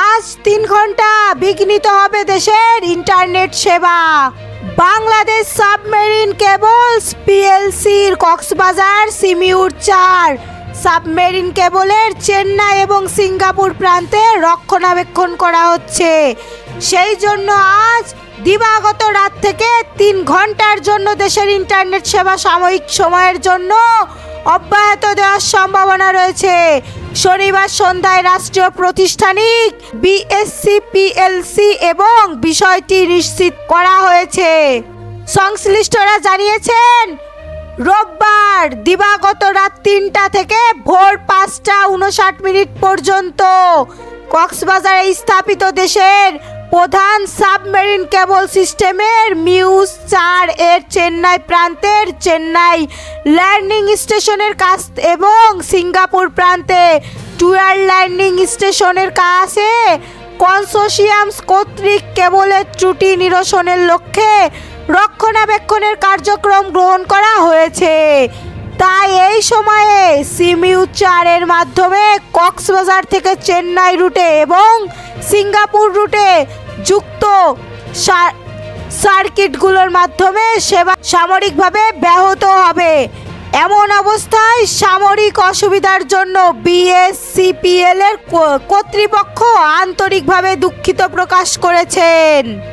আজ তিন ঘণ্টা বিঘ্নিত হবে দেশের ইন্টারনেট সেবা। বাংলাদেশ সাবমেরিন কেবলস পিএলসির কক্সবাজার সিমিউর চার। সাবমেরিন কেবলের চেন্নাই এবং সিঙ্গাপুর প্রান্তে রক্ষণাবেক্ষণ করা হচ্ছে। সেই জন্য আজ দিবাগত রাত থেকে তিন ঘণ্টার জন্য দেশের ইন্টারনেট সেবা সাময়িক সময়ের জন্য অব্যাহত দেওয়ার সম্ভাবনা রয়েছে। শনিবার সন্ধ্যায় রাষ্ট্রীয় প্রতিষ্ঠানিক বিএসসি, পিএলসি এবং বিষয়টি নিশ্চিত করা হয়েছে। সংশ্লিষ্টরা জানিয়েছেন, রোববার দিবাগত রাত তিনটা থেকে ভোর পাঁচটা উনষাট মিনিট পর্যন্ত কক্সবাজারে স্থাপিত দেশের প্রধান সাবমেরিন কেবল সিস্টেমের মিউজ চার এর চেন্নাই প্রান্তের চেন্নাই ল্যান্ডিং স্টেশনের কাছ এবং সিঙ্গাপুর প্রান্তে টুয়ার ল্যান্ডিং স্টেশনের কাছে কনসোশিয়ামস কর্তৃক কেবলের ত্রুটি নিরসনের লক্ষ্যে রক্ষণাবেক্ষণের কার্যক্রম গ্রহণ করা হয়েছে। তাই এই সময়ে সিমিউ চারের মাধ্যমে কক্সবাজার থেকে চেন্নাই রুটে এবং সিঙ্গাপুর রুটে যুক্ত সার্কিটগুলোর মাধ্যমে সেবা সামরিকভাবে ব্যাহত হবে। এমন অবস্থায় সামরিক অসুবিধার জন্য বিএসসিপিএল এর কর্তৃপক্ষ আন্তরিকভাবে দুঃখিত প্রকাশ করেছেন।